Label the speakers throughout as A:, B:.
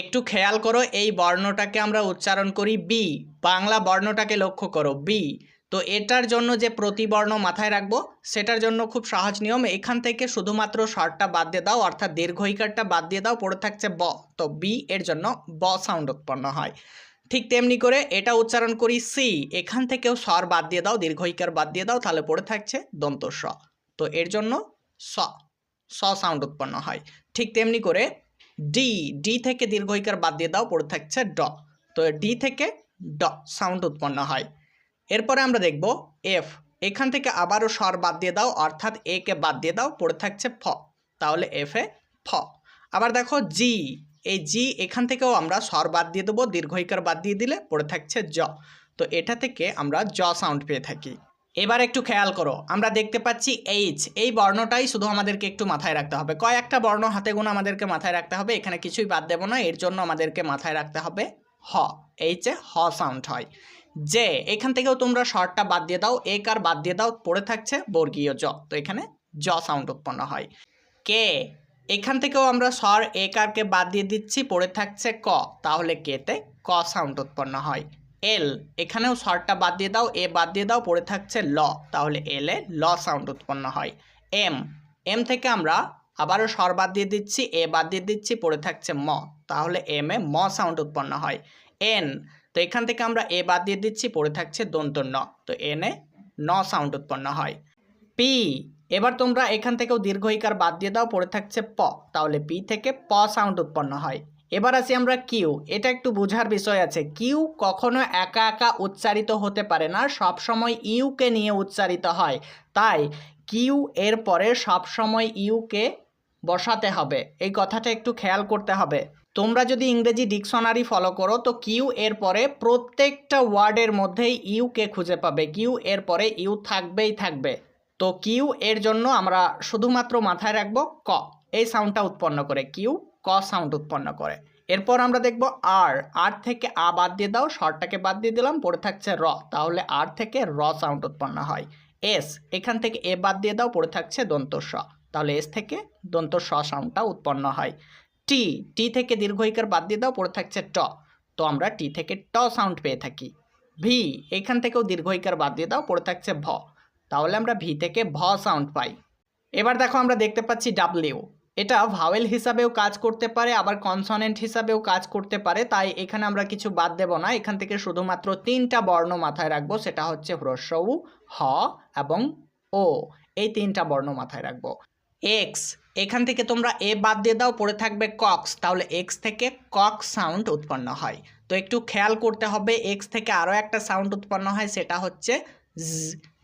A: একটু খেয়াল করো, এই বর্ণটাকে আমরা উচ্চারণ করি বি বাংলা বর্ণটাকে লক্ষ্য করো বি তো এটার জন্য যে প্রতিবর্ণ মাথায় রাখব, সেটার জন্য খুব সহজ নিয়ম, এখান থেকে শুধুমাত্র শর্টটা বাদ দিয়ে দাও, অর্থাৎ দীর্ঘইকারটা বাদ দিয়ে দাও, পড়ে থাকছে ব। তো বি এর জন্য ব সাউন্ড উৎপন্ন হয়। ঠিক তেমনি করে এটা উচ্চারণ করি সি এখান থেকেও স্বর বাদ দিয়ে দাও, দীর্ঘইকার বাদ দিয়ে দাও, তাহলে পড়ে থাকছে দন্ত স তো এর জন্য স স সাউন্ড উৎপন্ন হয়। ঠিক তেমনি করে ডি ডি থেকে দীর্ঘইকার বাদ দিয়ে দাও, পড়ে থাকছে ড। তো ডি থেকে ড সাউন্ড উৎপন্ন হয়। এরপরে আমরা দেখব এফ এখান থেকে আবারও স্বর বাদ দিয়ে দাও, অর্থাৎ এ কে বাদ দিয়ে দাও, পড়ে থাকছে ফ। তাহলে এফ এ ফ। আবার দেখো জি এই জি এখান থেকেও আমরা স্বর বাদ দিয়ে দেবো, দীর্ঘইকার বাদ দিয়ে দিলে পড়ে থাকছে জ। তো এটা থেকে আমরা জ সাউন্ড পেয়ে থাকি। এবার একটু খেয়াল করো, আমরা দেখতে পাচ্ছি এইচ এই বর্ণটাই শুধু আমাদেরকে একটু মাথায় রাখতে হবে। কয়েকটা বর্ণ হাতে গোনা আমাদেরকে মাথায় রাখতে হবে, এখানে কিছুই বাদ দেবো না, এর জন্য আমাদেরকে মাথায় রাখতে হবে হ এইচে হ সাউন্ড হয়। যে এখান থেকেও তোমরা শর্টটা বাদ দিয়ে দাও, এক আর বাদ দিয়ে দাও, পড়ে থাকছে বর্গীয় জ, তো এখানে জ সাউন্ড উৎপন্ন হয়। কে এখান থেকেও আমরা স্বর এক আরকে বাদ দিয়ে দিচ্ছি, পড়ে থাকছে ক, তাহলে কেতে ক সাউন্ড উৎপন্ন হয়। এল এখানেও স্বরটা বাদ দিয়ে দাও এ বাদ দিয়ে দাও, পড়ে থাকছে ল। তাহলে এল এ ল সাউন্ড উৎপন্ন হয়। এম এম থেকে আমরা আবারও স্বর বাদ দিয়ে দিচ্ছি এ বাদ দিয়ে দিচ্ছি, পড়ে থাকছে ম। তাহলে এম এ ম সাউন্ড উৎপন্ন হয়। এন তো এখান থেকে আমরা এ বাদ দিয়ে দিচ্ছি, পড়ে থাকছে দন্ত ন। তো এন এ ন সাউন্ড উৎপন্ন হয়। পি এবার তোমরা এখান থেকেও দীর্ঘইকার বাদ দিয়ে দাও, পড়ে থাকছে প। তাহলে পি থেকে প সাউন্ড উৎপন্ন হয়। এবার আসি আমরা কিউ। এটা একটু বোঝার বিষয় আছে। কিউ কখনো একা একা উচ্চারিত হতে পারে না সব সময় ইউকে নিয়ে উচ্চারিত হয়। তাই কিউ এর পরে সব সময় ইউকে বসাতে হবে। এই কথাটা একটু খেয়াল করতে হবে। তোমরা যদি ইংরেজি ডিকশনারি ফলো করো, তো কিউ এর পরে প্রত্যেকটা ওয়ার্ডের মধ্যেই ইউকে খুঁজে পাবে। কিউ এর পরে ইউ থাকবেই থাকবে। তো কিউ এর জন্য আমরা শুধুমাত্র মাথায় রাখব ক। এই সাউন্ডটা উৎপন্ন করে। কিউ ক সাউন্ড উৎপন্ন করে। এরপর আমরা দেখব আর আর থেকে আ বাদ দিয়ে দাও, শর্টটাকে বাদ দিয়ে দিলাম, পড়ে থাকছে র। তাহলে আর থেকে র সাউন্ড উৎপন্ন হয়। এস এখান থেকে এ বাদ দিয়ে দাও, পড়ে থাকছে দন্ত স তাহলে এস থেকে দন্ত স সাউন্ডটা উৎপন্ন হয়। টি টি থেকে দীর্ঘইকার বাদ দিয়ে দাও, পড়ে থাকছে ট। তো আমরা টি থেকে ট সাউন্ড পেয়ে থাকি। ভি এখান থেকেও দীর্ঘইকার বাদ দিয়ে দাও, পড়ে থাকছে ভ। তাহলে আমরা ভি থেকে ভ সাউন্ড পাই। এবার দেখো আমরা দেখতে পাচ্ছি ডাব্লিউ এটা ভাওয়েল হিসাবেও কাজ করতে পারে আবার কনসনেন্ট হিসাবেও কাজ করতে পারে তাই এখানে আমরা কিছু বাদ দেব না। এখান থেকে শুধুমাত্র তিনটা বর্ণ মাথায় রাখব সেটা হচ্ছে হ্রস্ব উ, হ এবং ও। এই তিনটা বর্ণ মাথায় রাখব। এক্স এখান থেকে তোমরা এ বাদ দিয়ে দাও পড়ে থাকবে কক্স। তাহলে এক্স থেকে কক সাউন্ড উৎপন্ন হয়। তো একটু খেয়াল করতে হবে এক্স থেকে আরও একটা সাউন্ড উৎপন্ন হয় সেটা হচ্ছে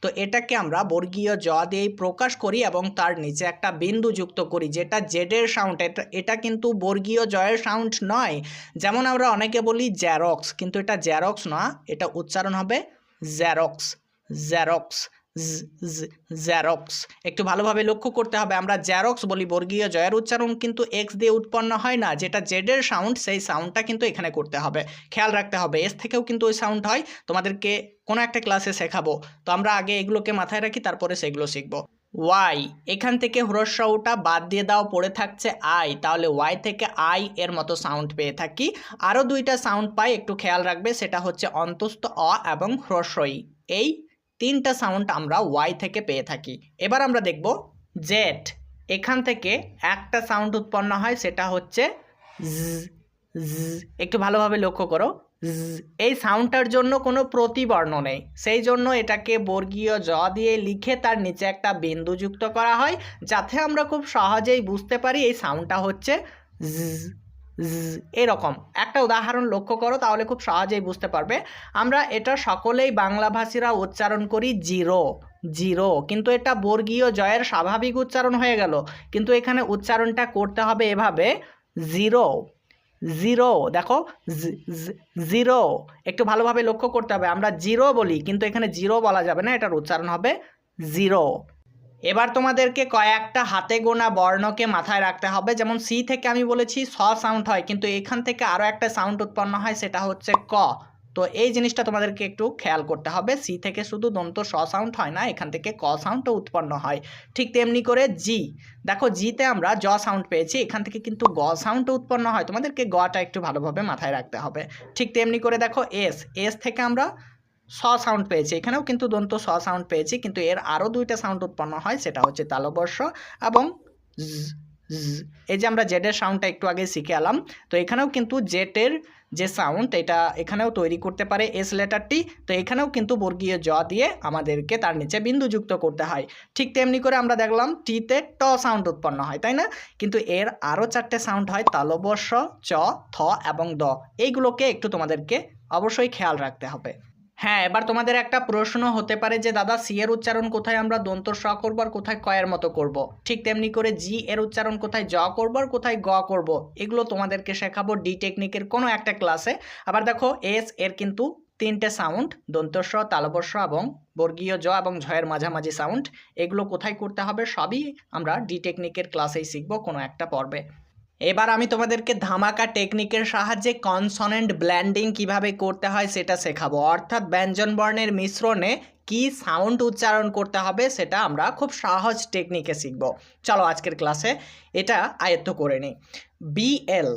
A: তো এটাকে আমরা বর্গীয় জ দিয়েই প্রকাশ করি এবং তার নিচে একটা বিন্দু যুক্ত করি, যেটা জেডের সাউন্ড এটা এটা কিন্তু বর্গীয় জয়ের সাউন্ড নয়। যেমন আমরা অনেকে বলি জ্যারক্স কিন্তু এটা জ্যারক্স না, এটা উচ্চারণ হবে জ্যারক্স জ্যারক্স জ্যারক্স একটু ভালোভাবে লক্ষ্য করতে হবে, আমরা জ্যারক্স বলি, বর্গীয় জয়ের উচ্চারণ কিন্তু এক্স দিয়ে উৎপন্ন হয় না, যেটা জেডের সাউন্ড সেই সাউন্ডটা কিন্তু এখানে করতে হবে। খেয়াল রাখতে হবে এস থেকেও কিন্তু ওই সাউন্ড হয়, তোমাদেরকে কোনো একটা ক্লাসে শেখাবো। তো আমরা আগে এগুলোকে মাথায় রাখি, তারপরে সেগুলো শিখব। ওয়াই এখান থেকে হ্রস্বটা বাদ দিয়ে দাও, পড়ে থাকছে আই তাহলে ওয়াই থেকে আই এর মতো সাউন্ড পেয়ে থাকি। আরও দুইটা সাউন্ড পাই, একটু খেয়াল রাখবে, সেটা হচ্ছে অন্তস্থ অ এবং হ্রস্বই। এই তিনটা সাউন্ড আমরা ওয়াই থেকে পেয়ে থাকি এবার আমরা দেখব জেড এখান থেকে একটা সাউন্ড উৎপন্ন হয়, সেটা হচ্ছে। একটু ভালোভাবে লক্ষ্য করো। এই সাউন্ডটার জন্য কোনো প্রতিবর্ণ নেই সেই জন্য এটাকে বর্গীয় জ দিয়ে লিখে তার নিচে একটা বিন্দু যুক্ত করা হয়, যাতে আমরা খুব সহজেই বুঝতে পারি এই সাউন্ডটা হচ্ছে। এরকম। একটা উদাহরণ লক্ষ্য করো, তাহলে খুব সহজেই বুঝতে পারবে। আমরা এটা সকলেই বাংলাভাষীরা উচ্চারণ করি জিরো জিরো। কিন্তু এটা বর্গীয় জয়ের স্বাভাবিক উচ্চারণ হয়ে গেল। কিন্তু এখানে উচ্চারণটা করতে হবে এভাবে, জিরো জিরো। দেখো জিরো। একটু ভালোভাবে লক্ষ্য করতে হবে। আমরা জিরো বলি, কিন্তু এখানে জিরো বলা যাবে না, এটার উচ্চারণ হবে জিরো। এবার তোমাদেরকে কয়েকটা হাতে গোনা বর্ণকে মাথায় রাখতে হবে। যেমন সি থেকে আমি বলেছি, স সাউন্ড হয়, কিন্তু এখান থেকে আরও একটা সাউন্ড উৎপন্ন হয়, সেটা হচ্ছে ক। তো এই জিনিসটা তোমাদেরকে একটু খেয়াল করতে হবে। সি থেকে শুধু দন্ত স সাউন্ড হয় না, এখান থেকে ক সাউন্ডও উৎপন্ন হয়। ঠিক তেমনি করে জি। দেখো, জিতে আমরা জ সাউন্ড পেয়েছি, এখান থেকে কিন্তু গ সাউন্ডও উৎপন্ন হয়। তোমাদেরকে গটা একটু ভালোভাবে মাথায় রাখতে হবে। ঠিক তেমনি করে দেখো, এস। এস থেকে আমরা স সাউন্ড পেয়েছি। এখানেও কিন্তু দন্ত স সাউন্ড পেয়েছি, কিন্তু এর আরও দুইটা সাউন্ড উৎপন্ন হয়, সেটা হচ্ছে তালবর্ষ এবং। এই যে আমরা জেডের সাউন্ডটা একটু আগে শিখে এলাম, তো এখানেও কিন্তু জেটের যে সাউন্ড এটা এখানেও তৈরি করতে পারে এস লেটারটি তো এখানেও কিন্তু বর্গীয় জ দিয়ে আমাদেরকে তার নিচে বিন্দু যুক্ত করতে হয়। ঠিক তেমনি করে আমরা দেখলাম টিতে ট সাউন্ড উৎপন্ন হয়, তাই না? কিন্তু এর আরও চারটে সাউন্ড হয়, তালবর্ষ, চ, থ এবং দ। এইগুলোকে একটু তোমাদেরকে অবশ্যই খেয়াল রাখতে হবে। হ্যাঁ এবার তোমাদের একটা প্রশ্ন হতে পারে যে, দাদা সি এর উচ্চারণ কোথায় আমরা দন্ত স করব আর কোথায় কয়ের মতো করব। ঠিক তেমনি করে জি এর উচ্চারণ কোথায় জ করব আর কোথায় গ করব। এগুলো তোমাদেরকে শেখাবো ডি টেকনিকের কোনো একটা ক্লাসে আবার দেখো এস এর কিন্তু তিনটে সাউন্ড দন্তস্ব তালবস্য এবং বর্গীয় জ এবং ঝয়ের মাঝামাঝি সাউন্ড এগুলো কোথায় করতে হবে সবই আমরা ডি টেকনিকের ক্লাসেই শিখব কোনো একটা পর্বে এবার আমি তোমাদেরকে ধামাকা টেকনিকের সাহায্যে কনসনেন্ট ব্ল্যান্ডিং কীভাবে করতে হয় সেটা শেখাবো। অর্থাৎ ব্যঞ্জন বর্ণের মিশ্রণে কি সাউন্ড উচ্চারণ করতে হবে সেটা আমরা খুব সহজ টেকনিকে শিখব। চলো আজকের ক্লাসে এটা আয়ত্ত করে নিই। বিএল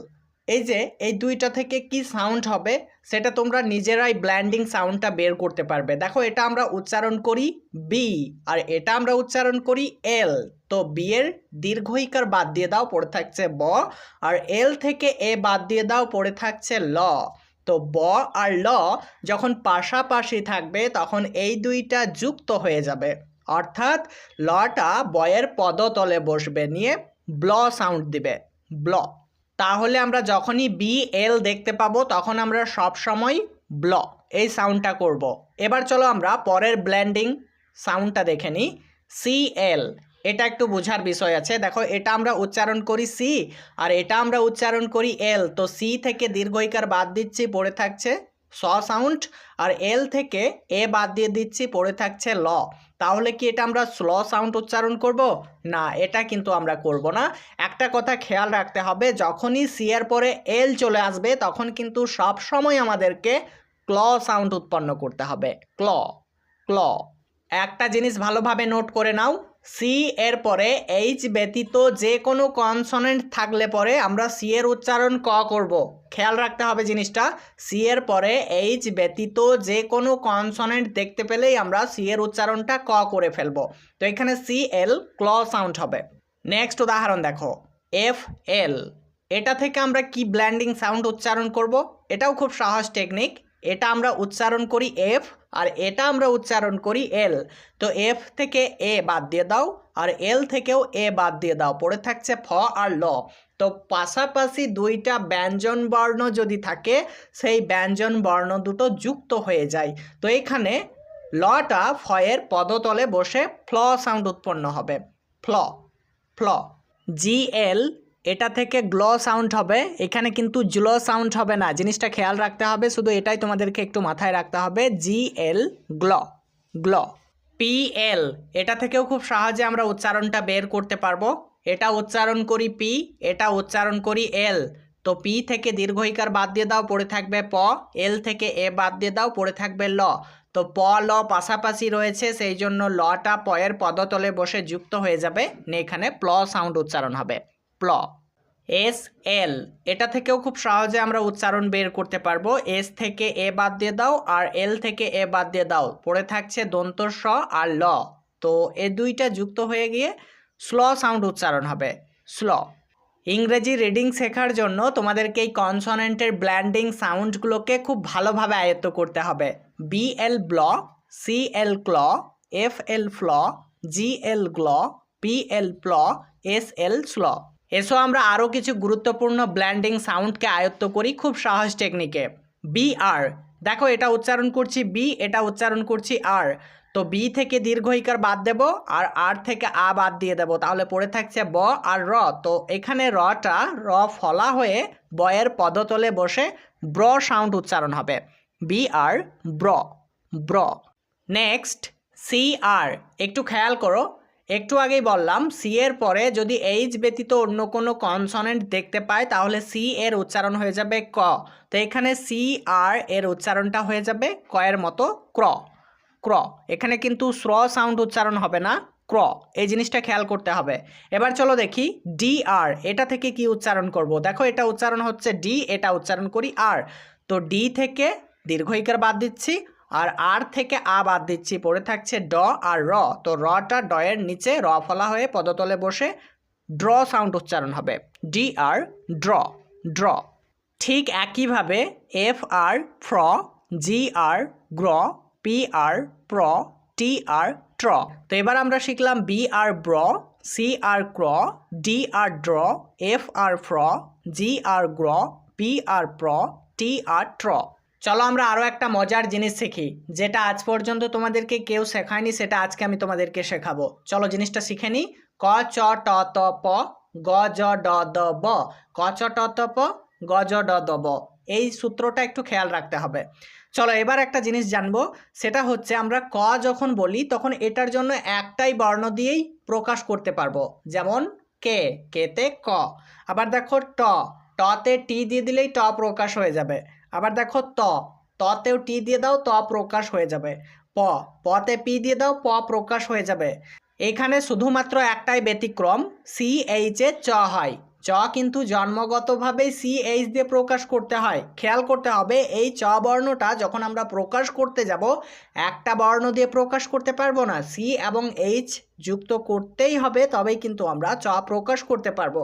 A: এই যে, এই দুইটা থেকে কি সাউন্ড হবে, সেটা তোমরা নিজেরাই ব্ল্যান্ডিং সাউন্ডটা বের করতে পারবে। দেখো, এটা আমরা উচ্চারণ করি বি আর এটা আমরা উচ্চারণ করি এল তো বি এর দীর্ঘইকার বাদ দিয়ে দাও, পড়ে থাকছে ব, আর এল থেকে এ বাদ দিয়ে দাও, পড়ে থাকছে ল। তো ব আর ল যখন পাশাপাশি থাকবে, তখন এই দুইটা যুক্ত হয়ে যাবে। অর্থাৎ, লটা বয়ের পদতলে বসবে, নিয়ে ব্ল সাউন্ড দিবে। ব্ল তাহলে আমরা যখনই বি এল দেখতে পাবো, তখন আমরা সব সময় ব্ল এই সাউন্ডটা করব। এবার চলো আমরা পরের ব্ল্যান্ডিং সাউন্ডটা দেখে নিই। সি এল এটা একটু বোঝার বিষয় আছে। দেখো, এটা আমরা উচ্চারণ করি সি আর এটা আমরা উচ্চারণ করি এল তো সি থেকে দীর্ঘইকার বাদ দিচ্ছি, পড়ে থাকছে স সাউন্ড আর এল থেকে এ বাদ দিয়ে দিচ্ছি, পড়ে থাকছে ল। তাহলে কি এটা আমরা স্ল সাউন্ড উচ্চারণ করব? না, এটা কিন্তু আমরা করব না। একটা কথা খেয়াল রাখতে হবে, যখনই সি এর পরে এল চলে আসবে, তখন কিন্তু সব সময় আমাদেরকে ক্ল সাউন্ড উৎপন্ন করতে হবে। ক্ল ক্ল একটা জিনিস ভালোভাবে নোট করে নাও। সি এর পরে এইচ ব্যতীত যে কোনো কনসনেন্ট থাকলে পরে আমরা সি এর উচ্চারণ ক করব। খেয়াল রাখতে হবে জিনিসটা। সি এর পরে এইচ ব্যতীত যে কোনো কনসনেন্ট দেখতে পেলেই আমরা সি এর উচ্চারণটা ক করে ফেলব। তো এখানে সি এল ক্ল সাউন্ড হবে। নেক্সট উদাহরণ দেখো। এফ এল এটা থেকে আমরা কি ব্ল্যান্ডিং সাউন্ড উচ্চারণ করব? এটাও খুব সহজ টেকনিক এটা আমরা উচ্চারণ করি এফ আর এটা আমরা উচ্চারণ করি এল তো এফ থেকে এ বাদ দিয়ে দাও আর এল থেকেও এ বাদ দিয়ে দাও। পড়ে থাকছে ফ আর ল। তো পাশাপাশি দুইটা ব্যঞ্জন বর্ণ যদি থাকে, সেই ব্যঞ্জন বর্ণ দুটো যুক্ত হয়ে যায়। তো এখানে লটা ফয়ের পদতলে বসে ফ্ল সাউন্ড উৎপন্ন হবে। Flaw flaw. জি এল এটা থেকে গ্ল সাউন্ড হবে। এখানে কিন্তু জুল সাউন্ড হবে না। জিনিসটা খেয়াল রাখতে হবে, শুধু এটাই তোমাদেরকে একটু মাথায় রাখতে হবে। জি এল গ্ল গ্ল পি এল এটা থেকেও খুব সহজে আমরা উচ্চারণটা বের করতে পারব। এটা উচ্চারণ করি পি এটা উচ্চারণ করি এল তো পি থেকে দীর্ঘইকার বাদ দিয়ে দাও, পড়ে থাকবে প। এল থেকে এ বাদ দিয়ে দাও, পড়ে থাকবে ল। তো প, ল পাশাপাশি রয়েছে, সেই জন্য লটা পয়ের পদতলে বসে যুক্ত হয়ে যাবে। এখানে প্ল সাউন্ড উচ্চারণ হবে। প্ল। S, L. এটা থেকেও খুব সহজে আমরা উচ্চারণ বের করতে পারব। এস থেকে এ বাদ দিয়ে দাও আর এল থেকে এ বাদ দিয়ে দাও। পড়ে থাকছে দন্ত, স আর ল। তো এ দুইটা যুক্ত হয়ে গিয়ে স্ল সাউন্ড উচ্চারণ হবে। স্ল। ইংরেজি রিডিং শেখার জন্য তোমাদেরকে এই কনসনেন্টের ব্ল্যান্ডিং সাউন্ডগুলোকে খুব ভালোভাবে আয়ত্ত করতে হবে। B L bl, C L cl, F L fl, G L gl, P L pl, S L sl. এসো আমরা আরও কিছু গুরুত্বপূর্ণ ব্ল্যান্ডিং সাউন্ডকে আয়ত্ত করি খুব সহজ টেকনিকে বি আর দেখো এটা উচ্চারণ করছি বি এটা উচ্চারণ করছি আর তো বি থেকে দীর্ঘইকার বাদ দেব আর আর থেকে আ বাদ দিয়ে দেব। তাহলে পড়ে থাকছে ব আর র। তো এখানে রটা র ফলা হয়ে বয়ের পদতলে বসে ব্র সাউন্ড উচ্চারণ হবে। B R br br. Next C R একটু খেয়াল করো। একটু আগেই বললাম সি এর পরে যদি এইচ ব্যতীত অন্য কোনো কনসনেন্ট দেখতে পাই, তাহলে সি এর উচ্চারণ হয়ে যাবে ক। তো এখানে সি আর এর উচ্চারণটা হয়ে যাবে ক এর মতো ক্র ক্র। এখানে কিন্তু স্র সাউন্ড উচ্চারণ হবে না, ক্র। এই জিনিসটা খেয়াল করতে হবে। এবার চলো দেখি ডি আর এটা থেকে কি উচ্চারণ করব? দেখো এটা উচ্চারণ হচ্ছে ডি এটা উচ্চারণ করি আর তো ডি থেকে দীর্ঘইকার বাদ দিচ্ছি আর আর থেকে আ বাদ দিচ্ছি, পড়ে থাকছে ড আর র। তো রটা ড এর নিচে র ফলা হয়ে পদতলে বসে ড্র সাউন্ড উচ্চারণ হবে। ডি আর ড্র ড্র। ঠিক একইভাবে এফ আর ফ্র জি আর গ্র পি আর প্র টি আর ট্র। তো এবার আমরা শিখলাম বি আর ব্র সি আর ক্র ডি আর ড্র এফ আর ফ্র জি আর গ্র পি আর প্র টি আর ট্র। চলো আমরা আরও একটা মজার জিনিস শিখি, যেটা আজ পর্যন্ত তোমাদেরকে কেউ শেখায়নি, সেটা আজকে আমি তোমাদেরকে শেখাবো। চলো জিনিসটা শিখে নিই। ক, চ, ট, ত, প, গ, জ, ড, দ, ব। ক, চ, ট, ত, প, গ, জ, ড, দ, ব। এই সূত্রটা একটু খেয়াল রাখতে হবে। চলো এবার একটা জিনিস জানব, সেটা হচ্ছে আমরা ক যখন বলি, তখন এটার জন্য একটাই বর্ণ দিয়েই প্রকাশ করতে পারব। যেমন, কে, কেতে ক। আবার দেখো, ট, টতে টি দিয়ে দিলেই ট প্রকাশ হয়ে যাবে। আবার দেখো ত, ততেও টি দিয়ে দাও, ত প্রকাশ হয়ে যাবে। প, পতে পি দিয়ে দাও, প প্রকাশ হয়ে যাবে। এখানে শুধুমাত্র একটাই ব্যতিক্রম সি এইচে চ হয়। চ কিন্তু জন্মগতভাবেই সি এইচ দিয়ে প্রকাশ করতে হয়। খেয়াল করতে হবে, এই চ বর্ণটা যখন আমরা প্রকাশ করতে যাব, একটা বর্ণ দিয়ে প্রকাশ করতে পারব না। সি এবং এইচ যুক্ত করতেই হবে, তবেই কিন্তু আমরা চ প্রকাশ করতে পারব।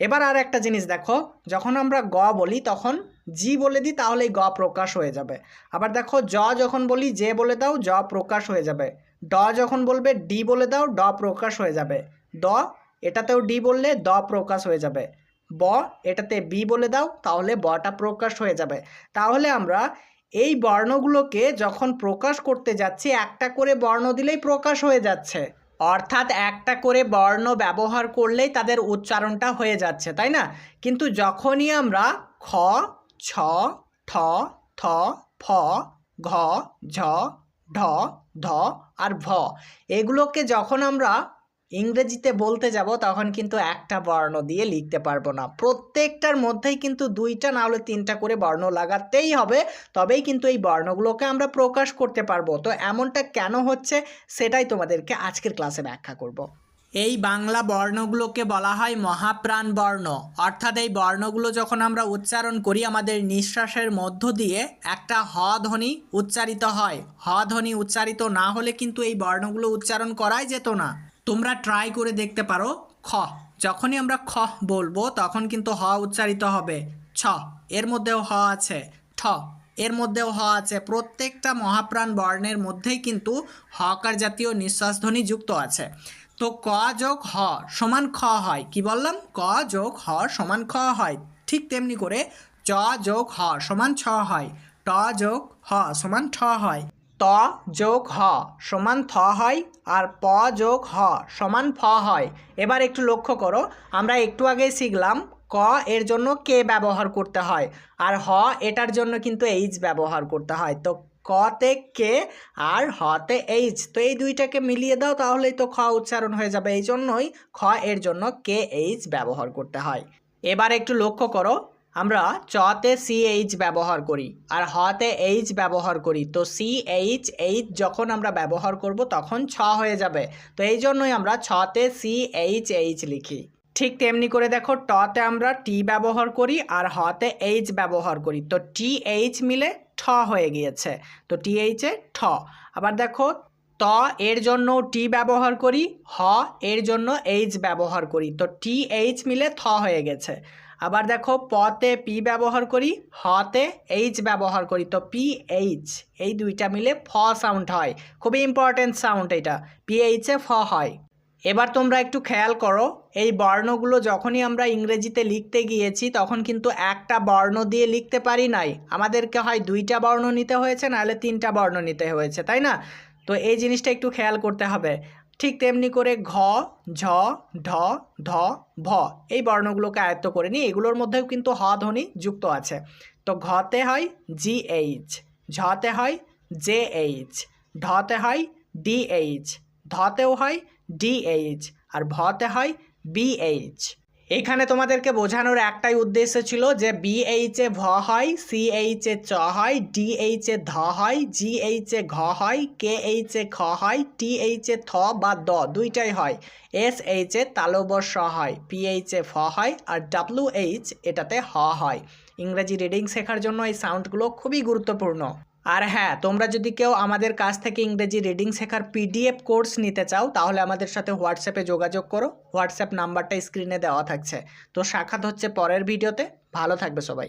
A: এবার আর একটা জিনিস দেখো, যখন আমরা গ বলি, তখন জি বলে দিই তাহলে গ প্রকাশ হয়ে যাবে। আবার দেখো, জ যখন বলি যে বলে দাও, জ প্রকাশ হয়ে যাবে। ড যখন বলবে ডি বলে দাও, ড প্রকাশ হয়ে যাবে। দ এটাতেও ডি বললে দ প্রকাশ হয়ে যাবে। ব, এটাতে বি বলে দাও, তাহলে বটা প্রকাশ হয়ে যাবে। তাহলে আমরা এই বর্ণগুলোকে যখন প্রকাশ করতে যাচ্ছি, একটা করে বর্ণ দিলেই প্রকাশ হয়ে যাচ্ছে। অর্থাৎ একটা করে বর্ণ ব্যবহার করলেই তাদের উচ্চারণটা হয়ে যাচ্ছে, তাই না? কিন্তু যখনই আমরা খ, ছ, ঠ, থ, ফ, ঘ, ঝ, ঢ, ধ আর ভ, এগুলোকে যখন আমরা ইংরেজিতে বলতে যাব, তখন কিন্তু একটা বর্ণ দিয়ে লিখতে পারব না। প্রত্যেকটার মধ্যেই কিন্তু দুইটা না হলে তিনটা করে বর্ণ লাগাতেই হবে। তবেই কিন্তু এই বর্ণগুলোকে আমরা প্রকাশ করতে পারব। তো এমনটা কেন হচ্ছে, সেটাই তোমাদেরকে আজকের ক্লাসে ব্যাখ্যা করব। এই বাংলা বর্ণগুলোকে বলা হয় মহাপ্রাণ বর্ণ। অর্থাৎ এই বর্ণগুলো যখন আমরা উচ্চারণ করি, আমাদের নিঃশ্বাসের মধ্য দিয়ে একটা হ ধ্বনি উচ্চারিত হয়। হ ধ্বনি উচ্চারিত না হলে কিন্তু এই বর্ণগুলো উচ্চারণ করাই যেত না। তোমরা ট্রাই করে দেখতে পারো খ। যখনই আমরা খ বলব, তখন কিন্তু হ উচ্চারিত হবে। ছ। এর মধ্যেও হ আছে। ঠ। এর মধ্যেও হ আছে। প্রত্যেকটা মহাপ্রাণ বর্ণের মধ্যেই কিন্তু হকার জাতীয় নিঃশ্বাস ধ্বনি যুক্ত আছে। তো ক যোগ হ সমান খ হয়। কি বললাম? ক যোগ হ সমান খ হয়। ঠিক তেমনি করে চ যোগ হ সমান ছ হয়। ট যোগ হ সমান ঠ হয়। ত যোগ হ সমান থ হয় আর প যোগ হ সমান ফ হয়। এবার একটু লক্ষ্য করো, আমরা একটু আগে শিখলাম ক এর জন্য কে ব্যবহার করতে হয় আর হ এটার জন্য কিন্তু এইচ ব্যবহার করতে হয়। তো কতে কে আর হতে এইচ। তো এই দুইটাকে মিলিয়ে দাও তাহলেই তো খ উচ্চারণ হয়ে যাবে। এই জন্যই খ এর জন্য কে এইচ ব্যবহার করতে হয়। এবার একটু লক্ষ্য করো আমরা চতে সি এইচ ব্যবহার করি আর হতে এইচ ব্যবহার করি। তো সি এইচ যখন আমরা ব্যবহার করব তখন ছ হয়ে যাবে। তো এই জন্যই আমরা ছতে সি এইচ এইচ লিখি। ঠিক তেমনি করে দেখো, টতে আমরা টি ব্যবহার করি আর হতে এইচ ব্যবহার করি। তো টি এইচ মিলে ঠ হয়ে গিয়েছে। তো টি এইচে ঠ। আবার দেখো, ত এর জন্য টি ব্যবহার করি, হ এর জন্য এইচ ব্যবহার করি। তো টি এইচ মিলে থ হয়ে গেছে। আবার দেখো পতে পি ব্যবহার করি, হতে এইচ ব্যবহার করি, তো পি এইচ এই দুইটা মিলে ফ সাউন্ড হয়। খুবই ইম্পর্টেন্ট সাউন্ড এটা পি এইচে ফ হয়। এবার তোমরা একটু খেয়াল করো, এই বর্ণগুলো যখনই আমরা ইংরেজিতে লিখতে গিয়েছি, তখন কিন্তু একটা বর্ণ দিয়ে লিখতে পারি নাই। আমাদেরকে হয় দুইটা বর্ণ নিতে হয়েছে, নাহলে তিনটা বর্ণ নিতে হয়েছে, তাই না? তো এই জিনিসটা একটু খেয়াল করতে হবে। ঠিক তেমনি করে ঘ, ঝ, ঢ, ধ, ভ এই বর্ণগুলোকে আয়ত্ত করে নিই এগুলোর মধ্যেও কিন্তু হ, ধ্বনি যুক্ত আছে। তো ঘতে হয় জি এইচ ঝতে হয় জে এইচ ঢতে হয় ডি এইচ ধতেও হয় ডি এইচ আর ভতে হয় বিএইচ। এখানে তোমাদেরকে বোঝানোর একটাই উদ্দেশ্য ছিল যে বিএইচ ভ হয় সিএইচ চ হয় ডিএইচ ধ হয় জিএইচ ঘ হয় কে এইচ খ হয় টিএইচ থ বা দ দুইটাই হয়। এস এইচ এ তালব স হয় পিএইচ ফ হয় আর ডাব্লিউ এইচ এটাতে হ হয়। ইংরেজি রিডিং শেখার জন্য এই সাউন্ডগুলো খুবই গুরুত্বপূর্ণ। আর হ্যাঁ তোমরা যদি কেউ আমাদের কাছ থেকে ইংরেজি রিডিং শেখার পিডিএফ কোর্স নিতে চাও, তাহলে আমাদের সাথে হোয়াটসঅ্যাপে যোগাযোগ করো। হোয়াটসঅ্যাপ নাম্বারটা স্ক্রিনে দেওয়া থাকছে। তো সাক্ষাৎ হচ্ছে পরের ভিডিওতে ভালো থাকবে সবাই।